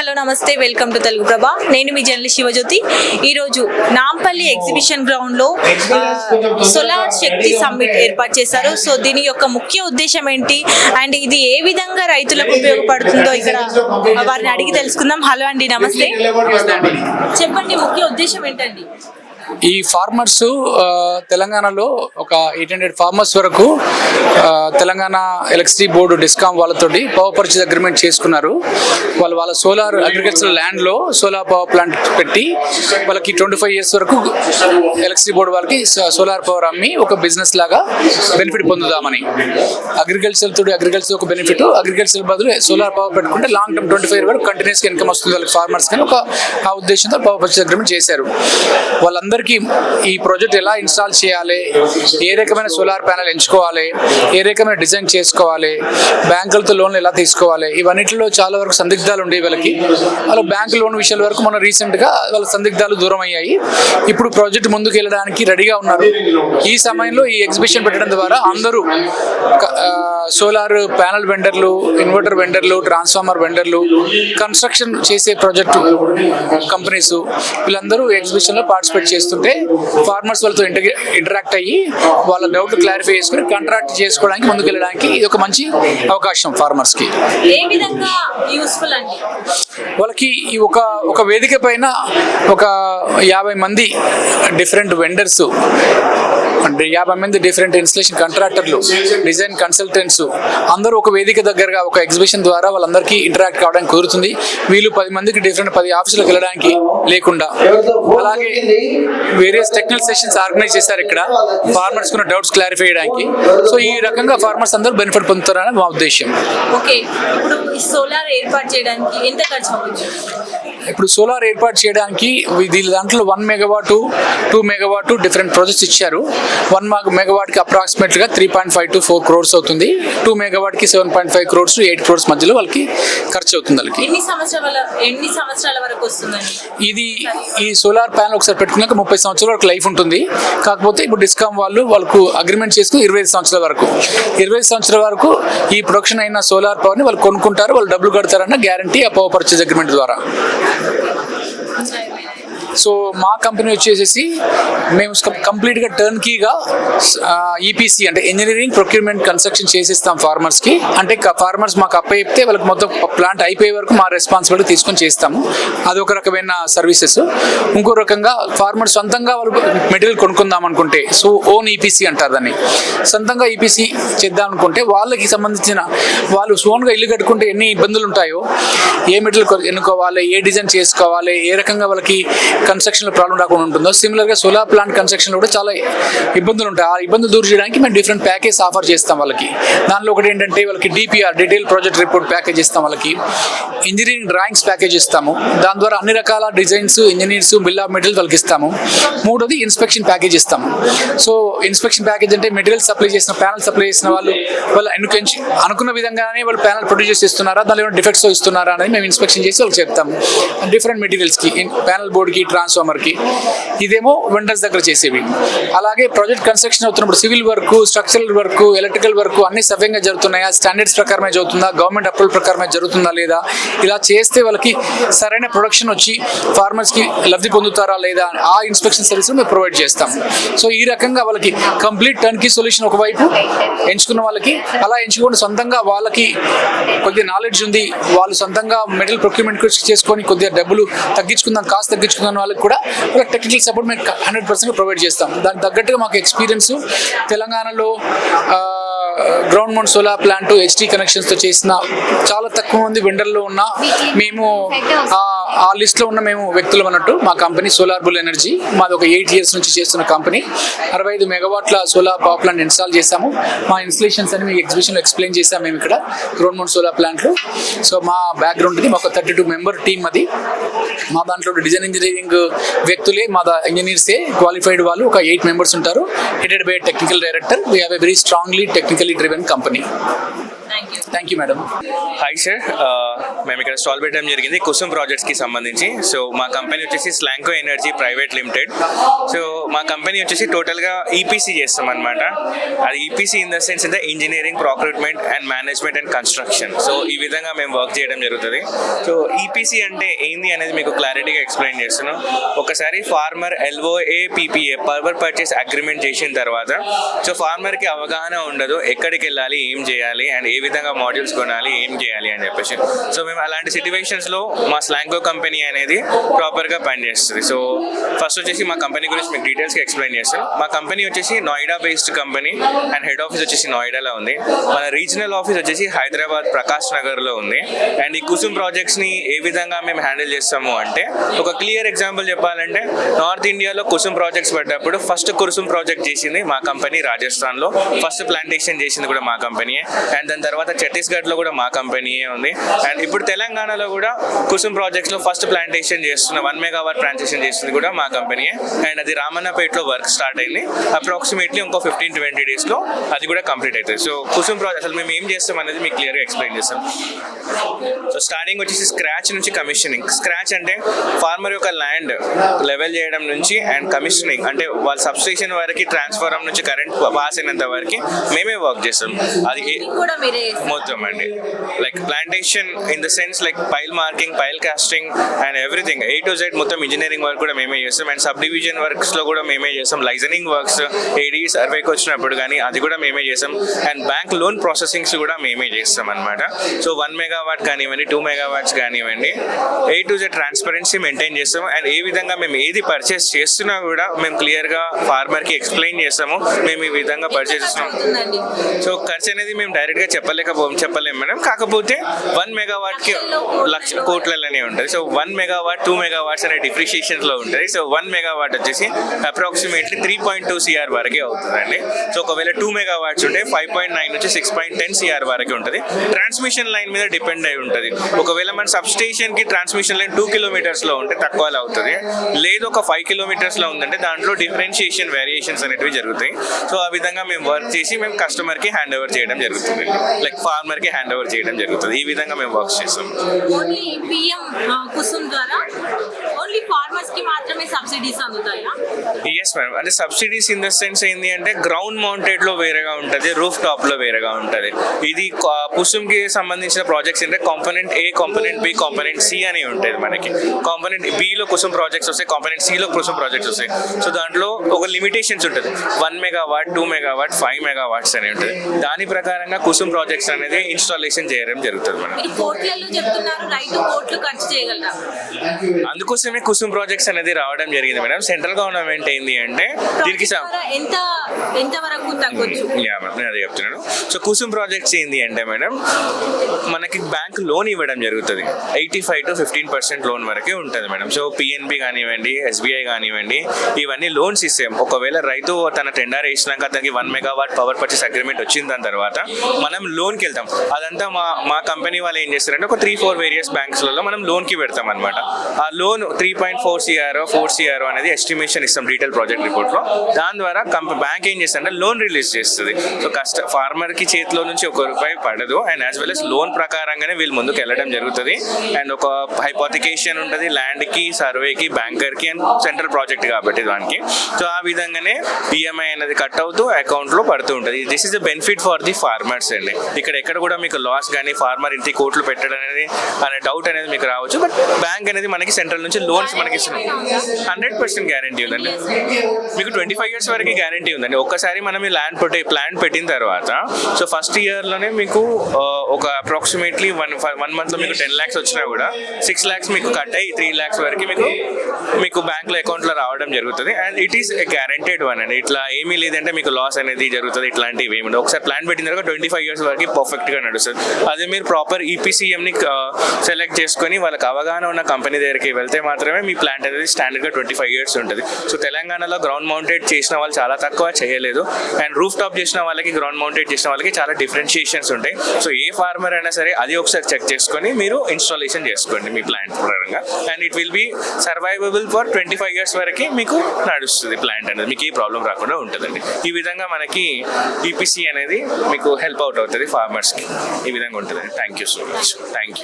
Hello నమస్తే welcome to Telugu ప్రభా. నేను మీ జర్నలిస్ట్ శివజ్యోతి. ఈరోజు నాంపల్లి ఎగ్జిబిషన్ గ్రౌండ్లో సోలార్ శక్తి సమ్మిట్ ఏర్పాటు చేశారు. సో దీని యొక్క ముఖ్య ఉద్దేశం ఏంటి? అండ్ ఇది ఏ విధంగా రైతులకు ఉపయోగపడుతుందో ఇక్కడ వారిని అడిగి తెలుసుకుందాం. హలో అండి నమస్తే. చెప్పండి ముఖ్య ఉద్దేశం ఏంటండి? ఈ ఫార్మర్స్ తెలంగాణలో ఒక ఎయిట్ హండ్రెడ్ ఫార్మర్స్ వరకు తెలంగాణ ఎలక్ట్రిసిటీ బోర్డు డిస్కామ్ వాళ్ళతోటి పవర్ పర్చేజ్ అగ్రిమెంట్ చేసుకున్నారు. వాళ్ళు వాళ్ళ సోలార్ అగ్రికల్చర్ ల్యాండ్లో సోలార్ పవర్ ప్లాంట్ పెట్టి వాళ్ళకి ట్వంటీ ఫైవ్ ఇయర్స్ వరకు ఎలక్ట్రిసిటీ బోర్డు వాళ్ళకి సోలార్ పవర్ అమ్మి ఒక బిజినెస్ లాగా బెనిఫిట్ పొందుదామని. అగ్రికల్చర్ తోటి అగ్రికల్చర్ ఒక బెనిఫిట్ అగ్రికల్చర్ బదులు సోలార్ పవర్ పెట్టుకుంటే లాంగ్ టర్మ్ ట్వంటీ ఫైవ్ వరకు కంటిన్యూస్గా ఇన్కమ్ వస్తుంది వాళ్ళకి ఫార్మర్స్ కానీ ఒక ఆ ఉద్దేశంతో పవర్ పర్చేజ్ అగ్రిమెంట్ చేశారు. వాళ్ళందరూ అందరికీ ఈ ప్రాజెక్ట్ ఎలా ఇన్స్టాల్ చేయాలి? ఏ రకమైన సోలార్ ప్యానెల్ ఎంచుకోవాలి? ఏ రకమైన డిజైన్ చేసుకోవాలి? బ్యాంకులతో లోన్లు ఎలా తీసుకోవాలి? ఇవన్నిటిలో చాలా వరకు సందిగ్ధాలు ఉండేవి వాళ్ళకి. వాళ్ళ బ్యాంక్ లోన్ విషయాల వరకు మన రీసెంట్గా వాళ్ళ సందిగ్ధాలు దూరం అయ్యాయి. ఇప్పుడు ప్రాజెక్ట్ ముందుకు వెళ్ళడానికి రెడీగా ఉన్నారు. ఈ సమయంలో ఈ ఎగ్జిబిషన్ పెట్టడం ద్వారా అందరూ సోలార్ ప్యానల్ వెండర్లు ఇన్వర్టర్ వెండర్లు ట్రాన్స్ఫార్మర్ వెండర్లు కన్స్ట్రక్షన్ చేసే ప్రాజెక్టు కంపెనీస్ వీళ్ళందరూ ఎగ్జిబిషన్లో పార్టిసిపేట్ చేస్తారు చేస్తుంటే ఫార్మర్స్ వాళ్ళతో ఇంటరాక్ట్ అయ్యి వాళ్ళ డౌట్ క్లారిఫై చేసుకుని కాంట్రాక్ట్ చేసుకోవడానికి ముందుకు వెళ్ళడానికి ఇది ఒక మంచి అవకాశం ఫార్మర్స్కి. వాళ్ళకి ఈ ఒక ఒక వేదిక పైన ఒక యాభై మంది డిఫరెంట్ వెండర్స్ యాభై మంది డిఫరెంట్ ఇన్స్టలేషన్ కాంట్రాక్టర్లు డిజైన్ కన్సల్టెంట్స్ అందరూ ఒక వేదిక దగ్గరగా ఒక ఎగ్జిబిషన్ ద్వారా వాళ్ళందరికీ ఇంటరాక్ట్ కావడానికి కుదురుతుంది. వీళ్ళు పది మందికి డిఫరెంట్ పది ఆఫీసులకు వెళ్ళడానికి లేకుండా. అలాగే వేరియస్ టెక్నికల్ సెషన్స్ ఆర్గనైజ్ చేశారు ఇక్కడ. ఫార్మర్స్ కున్న డౌట్స్ క్లారిఫై చేయడానికి. సో ఈ రకంగా ఫార్మర్స్ అందరూ బెనిఫిట్ పొందుతారని మా ఉద్దేశం. ఓకే ఇప్పుడు సోలార్ ఏర్పాటు చేయడానికి ఎంత ఖర్చు ఇప్పుడు సోలార్ ఏర్పాటు చేయడానికి దీని దాంట్లో one megawatt two megawatt different projects ఇచ్చారు. వన్ మెగావాట్కి అప్రాక్సిమేట్గా three point five to four crores అవుతుంది. Two మెగావాట్కి seven point five crores eight crores మధ్యలో వాళ్ళకి ఖర్చు అవుతుంది వాళ్ళకి. ఎన్ని సంవత్సరాల ఎన్ని సంవత్సరాల వరకు వస్తుందండి? ఇది ఈ సోలార్ ప్యానల్ ఒకసారి పెట్టుకున్నాక ముప్పై సంవత్సరాల వరకు లైఫ్ ఉంటుంది. కాకపోతే ఇప్పుడు డిస్కామ్ వాళ్ళు వాళ్ళకు అగ్రిమెంట్ చేసుకుని ఇరవై సంవత్సరాల వరకు. ఇరవై సంవత్సరాల వరకు ఈ ప్రొడక్షన్ అయిన సోలార్ పవర్ని వాళ్ళు కొనుక్కుంటారు వాళ్ళు డబ్బులు కడతారన్న గ్యారంటీ ఆ పవర్ పర్చేజ్ అగ్రిమెంట్ ద్వారా. సో మా కంపెనీ వచ్చేసేసి మేము కంప్లీట్గా టర్న్కీగా ఈపీసీ అంటే ఇంజనీరింగ్ ప్రొక్యూర్మెంట్ కన్స్ట్రక్షన్ చేసిస్తాం ఫార్మర్స్కి. అంటే ఫార్మర్స్ మాకు అప్ప చెప్తే వాళ్ళకి మొత్తం ప్లాంట్ అయిపోయే వరకు మా రెస్పాన్సిబిలిటీ తీసుకొని చేస్తాము. అది ఒక రకమైన సర్వీసెస్ ఇంకో రకంగా ఫార్మర్ సొంతంగా వాళ్ళు మెటీరియల్ కొనుక్కుందాం అనుకుంటే సో ఓన్ ఈపీసీ అంటారు దాన్ని. సొంతంగా ఈపీసీ చేద్దాం అనుకుంటే వాళ్ళకి సంబంధించిన వాళ్ళు సోన్గా ఇల్లు కట్టుకుంటే ఎన్ని ఇబ్బందులు ఉంటాయో ఏ మెటీరియల్ ఎన్నుకోవాలి ఏ డిజైన్ చేసుకోవాలి ఏ రకంగా వాళ్ళకి కన్స్ట్రక్షన్లో ప్రాబ్లం రాకుండా ఉంటుందో. సిమిలర్గా సోలార్ ప్లాంట్ కన్స్ట్రక్షన్లో కూడా చాలా ఇబ్బందులు ఉంటాయి. ఆ ఇబ్బందులు దూరం చేయడానికి మేము డిఫరెంట్ ప్యాకేజ్ ఆఫర్ చేస్తాం వాళ్ళకి. దానిలో ఒకటి ఏంటంటే వాళ్ళకి DPR detail project report package ఇస్తాం వాళ్ళకి. ఇంజనీరింగ్ డ్రాయింగ్స్ ప్యాకేజ్ ఇస్తాము. దాని ద్వారా అన్ని రకాల designs engineers bill of material వాళ్ళకి ఇస్తాము. మూడోది ఇన్స్పెక్షన్ ప్యాకేజ్ ఇస్తాము. సో ఇన్స్పెక్షన్ ప్యాకేజ్ అంటే మెటీరియల్ సప్లై చేసిన ప్యానల్ సప్లై చేసిన వాళ్ళు వాళ్ళు ఎన్నుకొని అనుకున్న విధంగానే వాళ్ళు ప్యానల్ ప్రొడ్యూస్ చేస్తున్నారా దానిలో ఏమైనా డిఫెక్ట్స్ ఇస్తున్నారా అనేది మేము ఇన్స్పెక్షన్ చేసి వాళ్ళకి చెప్తాము. డిఫరెంట్ మెటీరియల్స్కి ప్యానల్ బోర్డ్కి ట్రాన్స్ఫార్మర్కి. ఇదేమో వెండర్స్ దగ్గర చేసేవి. అలాగే ప్రాజెక్ట్ కన్స్ట్రక్షన్ అవుతున్నప్పుడు civil work structural work electrical work అన్ని సవ్యంగా జరుగుతున్నాయా? స్టాండర్డ్స్ ప్రకారమే జరుగుతుందా? గవర్నమెంట్ అప్రూవల్ ప్రకారమే జరుగుతుందా లేదా? ఇలా చేస్తే వాళ్ళకి సరైన ప్రొడక్షన్ వచ్చి ఫార్మర్స్కి లబ్ధి పొందుతారా లేదా? ఆ ఇన్స్పెక్షన్ సర్వీస్ మేము ప్రొవైడ్ చేస్తాం. సో ఈ రకంగా వాళ్ళకి కంప్లీట్ టర్న్కీ సొల్యూషన్ ఒకవైపు ఎంచుకున్న వాళ్ళకి అలా ఎంచుకొని సొంతంగా వాళ్ళకి కొద్దిగా నాలెడ్జ్ ఉంది. వాళ్ళు సొంతంగా మెటీరియల్ ప్రొక్యూర్మెంట్ చేసుకొని కొద్దిగా డబ్బులు తగ్గించుకుందాం కాస్ట్ తగ్గించుకుందాం వాళ్ళకి కూడా వాళ్ళకి టెక్నికల్ సపోర్ట్ మేము హండ్రెడ్ పర్సెంట్ ప్రొవైడ్ చేస్తాం. దానికి తగ్గట్టుగా మాకు ఎక్స్పీరియన్స్ తెలంగాణలో ground mount solar plant HT కనెక్షన్స్తో చేసిన చాలా తక్కువ మంది వెండర్లో ఉన్న మేము ఆ- లిస్ట్లో ఉన్న మేము వ్యక్తులు అన్నట్టు మా కంపెనీ సోలార్ బుల్ ఎనర్జీ. మాది ఒక ఎయిట్ ఇయర్స్ నుంచి చేస్తున్న కంపెనీ. అరవై ఐదు మెగావాట్ల సోలార్ పవర్ ప్లాంట్ ఇన్స్టాల్ చేశాము. మా ఇన్స్టలేషన్స్ అని మీ ఎగ్జిబిషన్లో ఎక్స్ప్లెయిన్ చేశాము మేము ఇక్కడ గ్రౌండ్ సోలార్ ప్లాంట్లు. సో మా బ్యాక్గ్రౌండ్ ఇది మాకు థర్టీ టూ మెంబర్ టీమ్ అది. మా దాంట్లో డిజైన్ ఇంజనీరింగ్ వ్యక్తులే మా ఇంజనీర్సే క్వాలిఫైడ్ వాళ్ళు ఒక ఎయిట్ మెంబర్స్ ఉంటారు. Headed by technical director. We have a very strongly technically driven company thank you madam hi sir మేము ఇక్కడ స్టాల్ పెట్టడం జరిగింది కుసుమ్ ప్రాజెక్ట్స్కి సంబంధించి. సో మా కంపెనీ వచ్చేసి Slanco energy private limited so మా కంపెనీ వచ్చేసి టోటల్గా ఈపీసీ చేస్తాం అనమాట అది E EPC in the sense అంటే engineering procurement and management and construction. So ఈ విధంగా మేము వర్క్ చేయడం జరుగుతుంది. సో ఈపీసీ అంటే ఏంది అనేది మీకు క్లారిటీగా ఎక్స్ప్లెయిన్ చేస్తున్నాను ఒకసారి farmer LOA PPA power purchase agreement చేసిన తర్వాత సో ఫార్మర్కి అవగాహన ఉండదు. ఎక్కడికి వెళ్ళాలి ఏం చేయాలి అండ్ ఏ విధంగా మాడ్యూల్స్ కొనాలి ఏం చేయాలి అని చెప్పేసి. సో మేము అలాంటి సిచ్యువేషన్స్లో మా స్లాంకో కంపెనీ అనేది ప్రాపర్గా పనిచేస్తుంది. సో ఫస్ట్ వచ్చేసి మా కంపెనీ గురించి మీకు డీటెయిల్స్గా ఎక్స్ప్లెయిన్ చేస్తాను. మా కంపెనీ వచ్చేసి Noida based company and head office వచ్చేసి నోయిడాలో ఉంది. మన రీజనల్ ఆఫీస్ వచ్చేసి హైదరాబాద్ ప్రకాష్ నగర్లో ఉంది. అండ్ ఈ కుసుమ్ ప్రాజెక్ట్స్ని ఏ విధంగా మేము హ్యాండిల్ చేస్తాము అంటే ఒక క్లియర్ ఎగ్జాంపుల్ చెప్పాలంటే నార్త్ ఇండియాలో కుసుమ్ ప్రాజెక్ట్స్ పడ్డప్పుడు ఫస్ట్ కుసుమ్ ప్రాజెక్ట్ చేసింది మా కంపెనీ రాజస్థాన్లో. ఫస్ట్ ప్లాంటేషన్ చేసింది కూడా మా కంపెనీయే అండ్ దాని తర్వాత ఛత్తీస్గఢ్లో కూడా మా కంపెనీయే ఉంది. అండ్ ఇప్పుడు తెలంగాణలో కూడా కుసుమ్ ప్రాజెక్ట్స్లో ఫస్ట్ ప్లాంటేషన్ చేస్తున్న వన్ మెగావాట్ ప్లాంటేషన్ చేస్తుంది కూడా మా కంపెనీయే అండ్ అది రామన్నపేటలో వర్క్ స్టార్ట్ అయింది. అప్రాక్సిమేట్లీ ఇంకో ఫిఫ్టీన్ ట్వంటీ డేస్లో అది కూడా కంప్లీట్ అవుతుంది. సో కుసుమ్ ప్రాజెక్ట్ అసలు మేము ఏం చేస్తాం అనేది మీకు క్లియర్గా ఎక్స్ప్లెయిన్ చేస్తాం. సో స్టార్టింగ్ వచ్చేసి స్క్రాచ్ నుంచి కమిషనింగ్. స్క్రాచ్ అంటే ఫార్మర్ యొక్క ల్యాండ్ లెవెల్ చేయడం నుంచి అండ్ కమిషనింగ్. అంటే వాళ్ళ సబ్స్టేషన్ వరకు ట్రాన్స్ఫార్మర్ నుంచి కరెంట్ పాస్ అయినంత వరకు మేమే వర్క్ చేస్తాం. అది కూడా మీరే మొత్తం అండి. Like plantation in the sense like pile marking pile casting and everything A to Z మొత్తం ఇంజనీరింగ్ వర్క్ కూడా మేమే చేస్తాం. అండ్ సబ్ డివిజన్ వర్క్స్లో కూడా మేమే చేస్తాం. లైజనింగ్ వర్క్స్ ఏడీ సర్వేకి వచ్చినప్పుడు కానీ అది కూడా మేమే చేస్తాం. అండ్ బ్యాంక్ లోన్ ప్రాసెసింగ్స్ కూడా మేమే చేస్తాం అనమాట సో వన్ మెగావాట్ కానివ్వండి టూ మెగావాట్స్ కానివ్వండి A to Z transparency maintain చేస్తాం అండ్ ఏ విధంగా మేము ఏది పర్చేస్ చేస్తున్నా కూడా మేము క్లియర్గా ఫార్మర్కి ఎక్స్ప్లెయిన్ చేస్తాము. మేము ఈ విధంగా పర్చేస్ చేస్తున్నాం. సో ఖర్చు అనేది మేము డైరెక్ట్గా చెప్పలేకపోం చెప్పలేము మేడం. కాకపోతే వన్ మెగావాట్కి లక్ష కోట్లలోనే ఉంటుంది so one megawatt two megawatts అనే డిప్రిషియేషన్లో ఉంటుంది సో వన్ మెగావాట్ వచ్చేసి approximately three point two CR వరకే అవుతుందండి. సో ఒకవేళ టూ మెగావాట్స్ ఉంటే ఫైవ్ పాయింట్ నైన్ నుంచి సిక్స్ పాయింట్ టెన్ సిఆర్ వరకు ఉంటుంది. ట్రాన్స్మిషన్ లైన్ మీద డిపెండ్ అయి ఉంటుంది. ఒకవేళ మన సబ్స్టేషన్కి ట్రాన్స్మిషన్ లైన్ టూ కిలోమీటర్స్లో ఉంటే తక్కువ అవుతుంది. లేదు ఒక ఫైవ్ కిలోమీటర్స్లో ఉందంటే దాంట్లో డిఫరెన్షియేషన్ వేరియేషన్స్ అనేటివి జరుగుతాయి. సో ఆ విధంగా మేము వర్క్ చేసి మేము కస్టమర్కి హ్యాండ్ ఓవర్ చేయడం జరుగుతుంది లైక్ ఫార్మర్కి హ్యాండ్ ఓవర్ చేయడం జరుగుతుంది. ఈ విధంగా మేము వర్క్ చేస్తాం. ఓన్లీ పిఎం కుసుమ్ ద్వారా ఓన్లీ ఫార్మర్స్కి మాత్రమే సబ్సిడీస్ అందుతాయా? ఎస్ మేడం అంటే సబ్సిడీస్ ఇన్ ద సెన్స్ ఏంటి అంటే గ్రౌండ్ మౌంటెడ్లో వేరేగా ఉంటుంది రూఫ్ టాప్లో వేరేగా ఉంటుంది. ఇది కుసుమ్కి సంబంధించిన ప్రాజెక్ట్స్ అంటే component A component B component C అని ఉంటుంది మనకి. కాంపోనెంట్ బిలో కుసుమ్ ప్రాజెక్ట్స్ వస్తాయి కాంపోనెంట్ సిలో కుసుమ్ ప్రాజెక్ట్స్ వస్తాయి. సో దాంట్లో ఒక లిమిటేషన్స్ ఉంటుంది. One megawatt two megawatt five megawatts అని ఉంటుంది. దాని ప్రకారంగా కుసుమ్ ప్రాజెక్ట్స్ అనేది ఇన్స్టాలేషన్ చేయడం జరుగుతుంది మనం అందుకోసమే కుసుమ్ ప్రాజెక్ట్స్ అనేది రావడం జరిగింది మేడం. సెంట్రల్ గవర్నమెంట్ ఏంది అంటే దీనికి ఎంత ఎంత వరకు తగ్గొచ్చు? అదే చెప్తున్నాను. సో కుసుమ్ ప్రాజెక్ట్స్ ఏంది అంటే మేడం మనకి బ్యాంక్ లోన్ ఇవ్వడం జరుగుతుంది. Eighty five to fifteen percent loan వరకే ఉంటుంది మేడం. సో పిఎన్బి కానివ్వండి ఎస్బీఐ కానివ్వండి ఇవన్నీ లోన్స్ ఇస్తాం ఒకవేళ రైతు తన టెండర్ వేసినాక అతనికి one megawatt power purchase agreement వచ్చిన దాని తర్వాత మనం లోన్కి వెళ్తాం. అదంతా మా మా కంపెనీ వాళ్ళు ఏం చేస్తారంటే ఒక త్రీ ఫోర్ వేరియస్ బ్యాంక్స్లలో మనం లోన్కి పెడతాం అనమాట ఆ loan three point four CR four CR అనేది ఎస్టిమేషన్ ఇస్తాం డీటెయిల్ ప్రాజెక్ట్ రిపోర్ట్లో దాని ద్వారా కంపెనీ బ్యాంక్ ఏం చేస్తుందంటే లోన్ రిలీజ్ చేస్తుంది. సో కష్ట ఫార్మర్కి చేతిలో నుంచి ఒక రూపాయి పడదు. And as well as loan ప్రకారంగానే వీళ్ళు ముందుకు వెళ్ళడం జరుగుతుంది. అండ్ ఒక హైపోతికేషన్ ఉంటుంది ల్యాండ్కి సర్వే కి బ్యాంకర్కి అండ్ సెంట్రల్ ప్రాజెక్ట్ కాబట్టి దానికి. సో ఆ విధంగానే ఈఎంఐ అనేది కట్ అవుతూ అకౌంట్లో పడుతూ ఉంటుంది. This is the benefit for the farmers అండి. ఇక్కడ ఎక్కడ కూడా మీకు లాస్ కానీ ఫార్మర్ ఇంటి కోట్లు పెట్టడం అనేది అనే డౌట్ అనేది మీకు రావచ్చు. బట్ బ్యాంక్ అనేది మనకి సెంట్రల్ నుంచి లోన్స్ మనకి ఇస్తున్నాం. హండ్రెడ్ పర్సెంట్ గ్యారంటీ ఉందండి. మీకు ట్వంటీ ఫైవ్ ఇయర్స్ వరకు గ్యారంటీ ఉందండి. ఒక్కసారి మనం ఈ ల్యాండ్ పెట్టే ప్లాన్ పెట్టిన తర్వాత సో ఫస్ట్ ఇయర్లోనే మీకు ఒక అప్రాక్సిమేట్లీ వన్ వన్ మంత్లో మీకు టెన్ ల్యాక్స్ వచ్చినా కూడా సిక్స్ ల్యాక్స్ మీకు కట్ అయ్యి త్రీ ల్యాక్స్ వరకు మీకు మీకు బ్యాంక్లో అకౌంట్లో రావడం జరుగుతుంది. And it is guaranteed one అండి. ఇట్లా ఏమీ లేదంటే మీకు లాస్ అనేది జరుగుతుంది. ఇట్లాంటివి ఏమి ఒకసారి ప్లాన్ పెట్టిన తర్వాత ట్వంటీ ఫైవ్ ఇయర్స్ వరకు పర్ఫెక్ట్గా నడుస్తుంది. అదే మీరు ప్రాపర్ ఈపీసీఎంని సెలెక్ట్ చేసుకొని వాళ్ళకి అవగాహన ఉన్న కంపెనీ దగ్గరికి వెళ్తే మాత్రమే మీ ప్లాంట్ అనేది స్టాండర్డ్గా ట్వంటీ ఫైవ్ ఇయర్స్ ఉంటుంది. సో తెలంగాణలో ఇండియాలో గ్రౌండ్ మౌంటెడ్ చేసిన వాళ్ళు చాలా తక్కువ చేయలేదు. అండ్ రూఫ్ టాప్ చేసిన వాళ్ళకి గ్రౌండ్ మౌంటెడ్ చేసిన వాళ్ళకి చాలా డిఫరెన్షియేషన్స్ ఉంటాయి. సో ఏ ఫార్మర్ అయినా సరే అది ఒకసారి చెక్ చేసుకొని మీరు ఇన్స్టాలేషన్ చేసుకోండి మీ ప్లాంట్ పరంగా and it will be survivable for twenty five years వరకు మీకు నడుస్తుంది ప్లాంట్ అనేది. మీకు ఏ ప్రాబ్లం రాకుండా ఉంటుందండి. ఈ విధంగా మనకి ఈపీసీ అనేది మీకు హెల్ప్ అవుట్ అవుతుంది ఫార్మర్స్కి ఈ విధంగా ఉంటుంది thank you so much thank you